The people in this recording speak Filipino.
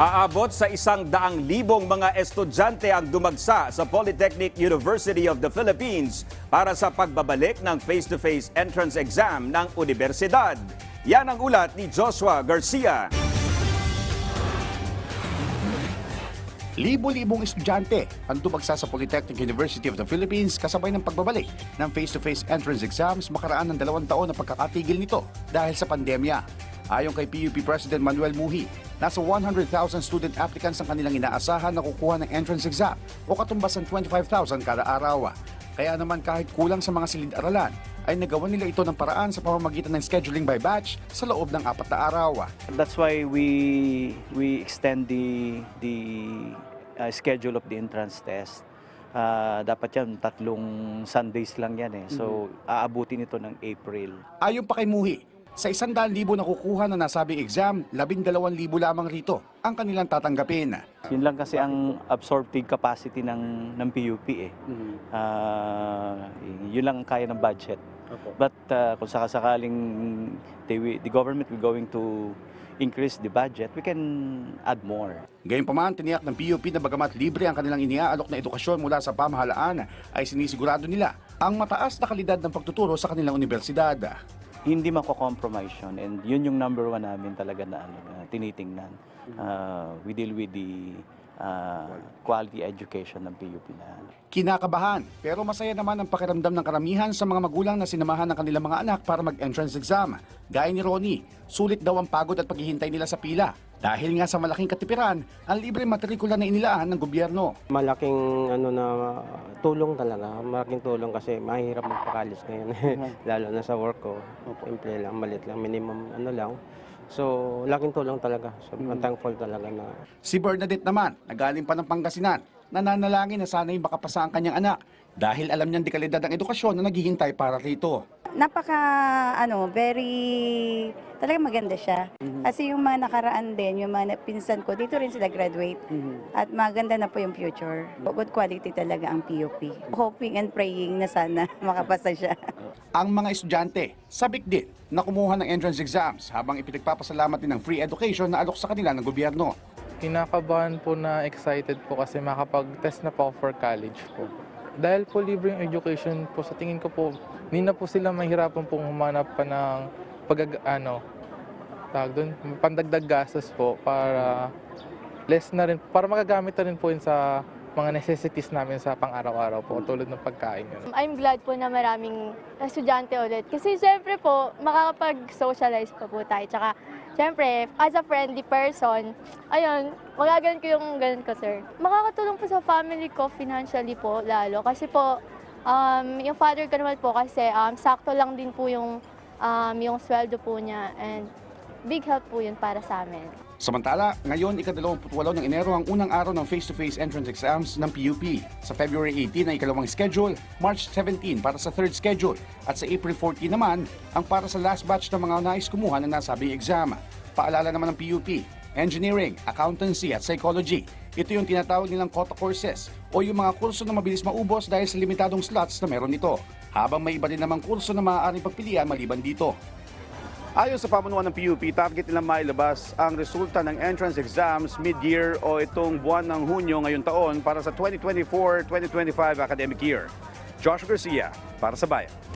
Aabot sa isang daang libong mga estudyante ang dumagsa sa Polytechnic University of the Philippines para sa pagbabalik ng face-to-face entrance exam ng universidad. Yan ang ulat ni Joshua Garcia. Libo-libong estudyante ang dumagsa sa Polytechnic University of the Philippines kasabay ng pagbabalik ng face-to-face entrance exams makaraan ng dalawang taon na pagkakatigil nito dahil sa pandemya. Ayon kay PUP President Manuel Muhi, nasa 100,000 student applicants ang kanilang inaasahan na kukuha ng entrance exam o katumbas ng 25,000 kada araw. Kaya naman kahit kulang sa mga silid-aralan, ay nagawa nila ito ng paraan sa pamamagitan ng scheduling by batch sa loob ng apat na araw. That's why we we extend the the uh, schedule of the entrance test. Uh, dapat yan tatlong Sundays lang yan eh. So aabutin ito ng April. Ayon pa kay Muhi, sa 100,000 na kukuha na nasabing exam, 12,000 lamang rito ang kanilang tatanggapin. Yun lang kasi ang absorptive capacity ng ng PUP eh. Uh, yun lang ang kaya ng budget. But uh, kung sakasakaling they, the government will going to increase the budget, we can add more. Gayunpaman, tiniyak ng PUP na bagamat libre ang kanilang iniaalok na edukasyon mula sa pamahalaan, ay sinisigurado nila ang mataas na kalidad ng pagtuturo sa kanilang universidad. Hindi mako-compromise yun and yun yung number one namin talaga na, ano, na tinitingnan. Uh, we deal with the uh, quality education ng PUP na. Kinakabahan, pero masaya naman ang pakiramdam ng karamihan sa mga magulang na sinamahan ng kanilang mga anak para mag-entrance exam. Gaya ni Ronnie, sulit daw ang pagod at paghihintay nila sa pila. Dahil nga sa malaking katipiran, ang libre matrikula na inilaan ng gobyerno. malaking ano na tulong talaga. Malaking tulong kasi mahirap magpakalis ngayon. Lalo na sa work ko. Simple lang, malit lang, minimum ano lang. So, laking tulong talaga. So, I'm thankful talaga na Si Bernadette naman, nagaling pa ng Pangasinan, nananalangin na sana'y makapasa ang kanyang anak dahil alam niyang dekalidad ang edukasyon na naghihintay para rito. napaka ano, very talaga maganda siya. Kasi yung mga nakaraan din, yung mga pinsan ko, dito rin sila graduate. At maganda na po yung future. Good quality talaga ang PUP. Hoping and praying na sana makapasa siya. Ang mga estudyante, sabik din na kumuha ng entrance exams habang ipinagpapasalamat din ng free education na alok sa kanila ng gobyerno. Kinakabahan po na excited po kasi makapag-test na po for college po. Dahil po libre yung education po, sa tingin ko po, hindi na po sila mahirapan pong humanap pa ng pag ano, tawag doon, pandagdag gastos po para less na rin, para magagamit na rin po yun sa mga necessities namin sa pang-araw-araw po, tulad ng pagkain. I'm glad po na maraming estudyante ulit. Kasi siyempre po, makakapag-socialize pa po tayo. Tsaka, siyempre, as a friendly person, ayun, magagalan ko yung ganun ko, sir. Makakatulong po sa family ko financially po, lalo. Kasi po, um, yung father ko naman po kasi um, sakto lang din po yung, um, yung sweldo po niya. And big help po yun para sa amin. Samantala, ngayon ika-28 ng Enero ang unang araw ng face-to-face entrance exams ng PUP. Sa February 18 ang ikalawang schedule, March 17 para sa third schedule, at sa April 14 naman ang para sa last batch ng mga nais kumuha ng nasabing exam. Paalala naman ng PUP, Engineering, Accountancy at Psychology. Ito yung tinatawag nilang quota courses o yung mga kurso na mabilis maubos dahil sa limitadong slots na meron nito. Habang may iba din namang kurso na maaaring pagpilian maliban dito. Ayon sa pamunuan ng PUP, target nilang mailabas ang resulta ng entrance exams mid-year o itong buwan ng Hunyo ngayong taon para sa 2024-2025 academic year. Josh Garcia, para sa Bayan.